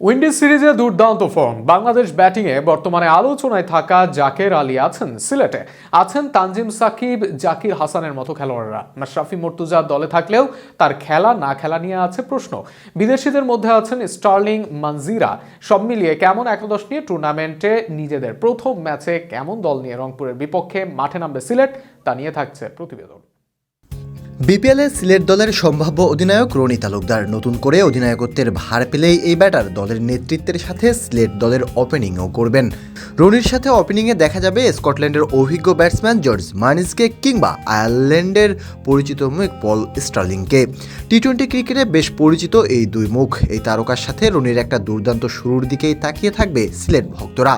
Windies সিরিজে দুর্দান্ত form. Bangladesh ব্যাটিংয়ে বর্তমানে আলোচনায় থাকা জাকের আলী আছেন সিলেটে। আছেন তানজিম সাকিব, জাকির হাসানের মতো খেলোয়াড়রা। মাশরাফি মর্তুজা দলে থাকলেও তার খেলা না খেলা নিয়ে আছে প্রশ্ন। বিদেশিদের মধ্যে আছেন স্টার্লিং মানজিরা। সব মিলিয়ে কেমন একাদশ নিয়ে টুর্নামেন্টে নিজেদের প্রথম ম্যাচে কেমন দল নিয়ে রংপুরের বিপক্ষে মাঠে নামবে সিলেট, তা নিয়ে থাকছে প্রতিবেদন। বিপিএলে সিলেট দলের সম্ভাব্য অধিনায়ক রনি তালুকদার। নতুন করে অধিনায়কত্বের ভার পেলেই এই ব্যাটার দলের নেতৃত্বের সাথে সিলেট দলের ওপেনিংও করবেন। রনির সাথে ওপেনিংয়ে দেখা যাবে স্কটল্যান্ডের অভিজ্ঞ ব্যাটসম্যান জর্জ মানিসকে কিংবা আয়ারল্যান্ডের পরিচিত মুখ পল স্টার্লিংকে। টি টোয়েন্টি ক্রিকেটে বেশ পরিচিত এই দুই মুখ। এই তারকার সাথে রনির একটা দুর্দান্ত শুরুর দিকেই তাকিয়ে থাকবে সিলেট ভক্তরা।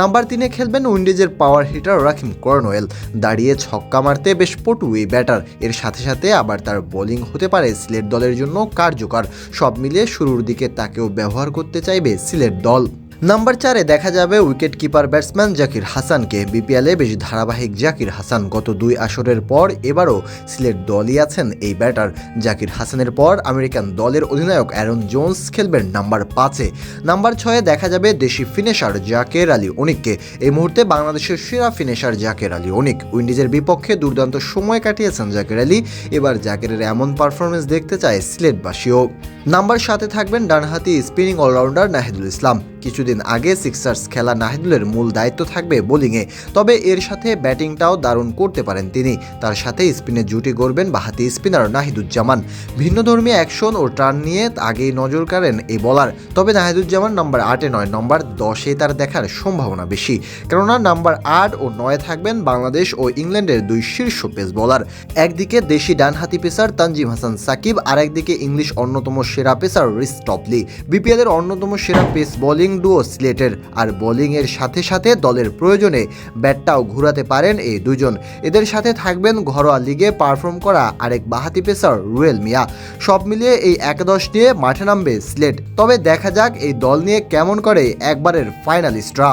নাম্বার তিনে খেলবেন উইন্ডিজের পাওয়ার হিটার রাকিম কর্নওয়েল দাঁড়িয়ে ছক্কা মারতে বেশ পটু এই ব্যাটার। এর সাথে সাথে সাথে আবার তার বোলিং হতে পারে সিলেট দলের জন্য কার্যকর। সব মিলিয়ে শুরুর দিকে তাকেও ব্যবহার করতে চাইবে সিলেট দল। নাম্বার চারে দেখা যাবে উইকেট কিপার ব্যাটসম্যান জাকির হাসানকে। বিপিএলে বেশ ধারাবাহিক জাকির হাসান গত দুই আসরের পর এবারও সিলেট দলই আছেন এই ব্যাটার। জাকির হাসানের পর আমেরিকান দলের অধিনায়ক অ্যারন জোন্স খেলবেন নাম্বার পাঁচে। নাম্বার ছয়ে দেখা যাবে দেশি ফিনিশার জাকের আলী অনিককে। এই মুহূর্তে বাংলাদেশের সেরা ফিনিশার জাকের আলী অনিক। উইন্ডিজের বিপক্ষে দুর্দান্ত সময় কাটিয়েছেন জাকের আলী। এবার জাকেরের এমন পারফরমেন্স দেখতে চায় সিলেটবাসীও। নাম্বার সাথে থাকবেন ডানহাতি স্পিনিং অলরাউন্ডার নাহিদুল ইসলাম। কিছুদিন আগে সিক্সার্স খেলা নাহিদুলের মূল দায়িত্ব থাকবে বোলিংয়ে। তবে এর সাথে ব্যাটিংটাও দারুণ করতে পারেন তিনি। তার সাথে স্পিনে জুটি গড়বেন বাহাতি স্পিনার নাহিদুজ্জামান। ভিন্নধর্মী অ্যাকশন ও টার্ন নিয়ে আগেই নজর কাড়েন এই বলার। তবে নাহিদুজ্জামান নাম্বার আটে নয়, নম্বর দশে তার দেখার সম্ভাবনা বেশি। কেননা নাম্বার আট ও নয় থাকবেন বাংলাদেশ ও ইংল্যান্ডের দুই শীর্ষ পেস বোলার। একদিকে দেশি ডানহাতি পেসার তানজিম হাসান সাকিব আর একদিকে ইংলিশ অন্যতম সেরা পেসার রিস টপলি। বিপিএল এর অন্যতম সেরা পেস বোলিং ডুও স্লেটের আর বোলিংয়ের সাথে সাথে দলের প্রয়োজনে ব্যাটটাও ঘুরাতে পারেন এই দুজন। এদের সাথে থাকবেন ঘরোয়া লিগে পারফর্ম করা আরেক বাহাতি পেসার রুয়েল মিয়া। সব মিলিয়ে এই একাদশ নিয়ে মাঠে নামবে স্লেট। তবে দেখা যাক এই দল নিয়ে কেমন করে একবারের ফাইনালিস্টরা।